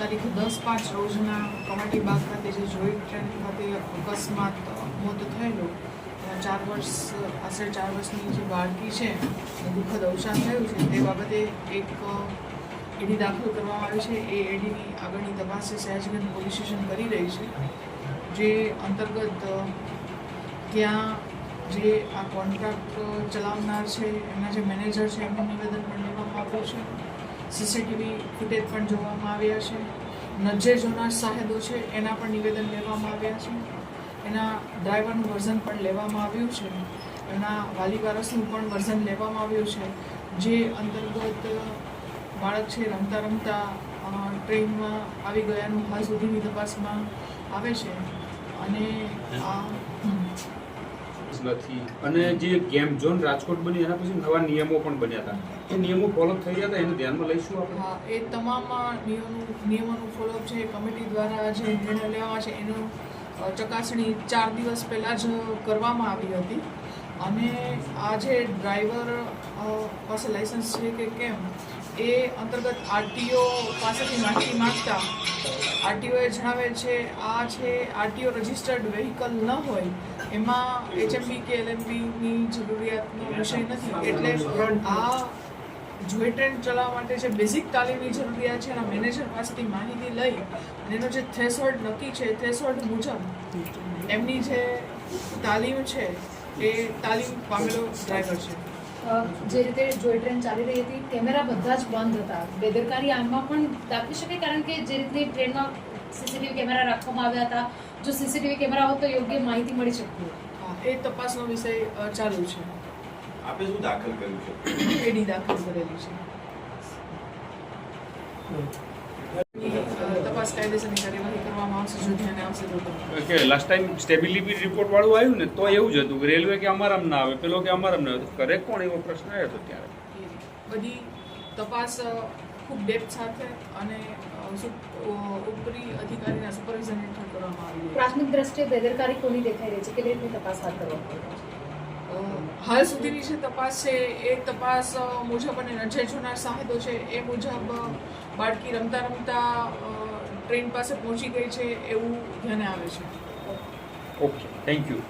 પાંચ રોજના કમાટી બાગ ખાતે જે જોઈન્ટ ટ્રેન ખાતે અકસ્માત મોત થયેલું એના ચાર વર્ષ, આશરે ચાર વર્ષની જે બાળકી છે, દુઃખદ અવસાન થયું છે, તે બાબતે એક એડી દાખલ કરવામાં આવી છે. એ એડીની આગળની તપાસ સહેજગંજ પોલીસ સ્ટેશન કરી રહી છે, જે અંતર્ગત ત્યાં જે આ કોન્ટ્રાક્ટ ચલાવનાર છે એમના જે મેનેજર છે, એમનું નિવેદન પણ લેવામાં આવ્યું છે. સીસીટીવી ફૂટેજ પણ જોવામાં આવ્યા છે. નજરે જોનાર સાહેબો છે, એના પણ નિવેદન લેવામાં આવ્યા છે. એના ડ્રાઈવરનું વર્ઝન પણ લેવામાં આવ્યું છે. એના વાલી વારસનું પણ વર્ઝન લેવામાં આવ્યું છે. જે અંતર્ગત બાળક છે, રમતા રમતા ટ્રેનમાં આવી ગયાનું હાલ સુધીની તપાસમાં આવે છે. અને આ નથી. અને જે ગેમ ઝોન રાજકોટ બની એના પછી નવા નિયમો પણ બન્યા હતા. એ નિયમો ફોલો થઈ ગયા હતા, એને ધ્યાનમાં લઈશું આપણે? એ તમામ નિયમોનું ફોલોઅપ છે. કમિટી દ્વારા જે નિર્ણય લેવામાં છે, એનું ચકાસણી ચાર દિવસ પહેલાં જ કરવામાં આવી હતી. અને આ જે ડ્રાઈવર પાસે લાઇસન્સ છે કે કેમ, એ અંતર્ગત આરટીઓ પાસેથી માહિતી માંગતા આરટીઓએ જણાવે છે, આ છે આરટીઓ રજિસ્ટર્ડ વેહિકલ ન હોય, એમાં એચએમબી કે એલએમબીની જરૂરિયાતનો વિષય નથી. એટલે આ જોઈ ટ્રેન ચલાવવા માટે જે બેઝિક તાલીમની જરૂરિયાત છે એના મેનેજર પાસેથી માહિતી લઈ અને એનો જે થ્રેશોલ્ડ નક્કી છે થ્રેશોલ્ડ મુજબ એમની જે તાલીમ છે એ તાલીમ પામેલો ડ્રાઈવર છે. જે રીતે જોઈ ટ્રેન ચાલી રહી હતી કેમેરા બધા જ બંધ હતા. બેદરકારી આમાં પણ દાખવી શકે કારણ કે જે રીતે ટ્રેનમાં સીસીટીવી કેમેરા રાખવામાં આવ્યા હતા જો સીસીટીવી કેમેરા હોત તો યોગ્ય માહિતી મળી શકતી એ તપાસનો વિષય ચાલુ છે. આપે શું દાખલ કર્યું છે? એડી દાખલ કરેલી છે. તપાસ કાયદેસરની કાર્યવાહી કરવામાં આવશે જો ધ્યાને આવશે તો તો. કે લાસ્ટ ટાઈમ સ્ટેબિલિટી રિપોર્ટ વાળું આવ્યું ને તો એવું જ હતું કે રેલવે કે અમારામ ના આવે પેલો કે અમારામ ના આવે. કરે કોણ એવો પ્રશ્ન આવ્યો હતો ત્યારે? બધી તપાસ ખૂબ ડેપ્થ સાથે અને ઉપરી અધિકારીના સુપરવિઝન હેઠળ કરવામાં આવી પ્રાથમિક દ્રષ્ટિએ બેદરકારી કોની દેખાઈ રહી છે? કે રેલવે તપાસ હાથ કરવા આવી હાલ સુધીની જે તપાસ છે એ તપાસ મુજબ અને નજર જોનાર સાહેબો છે એ મુજબ બાળકી રમતા રમતા ટ્રેન પાસે પહોંચી ગઈ છે એવું ધ્યાને આવે છે. Okay thank you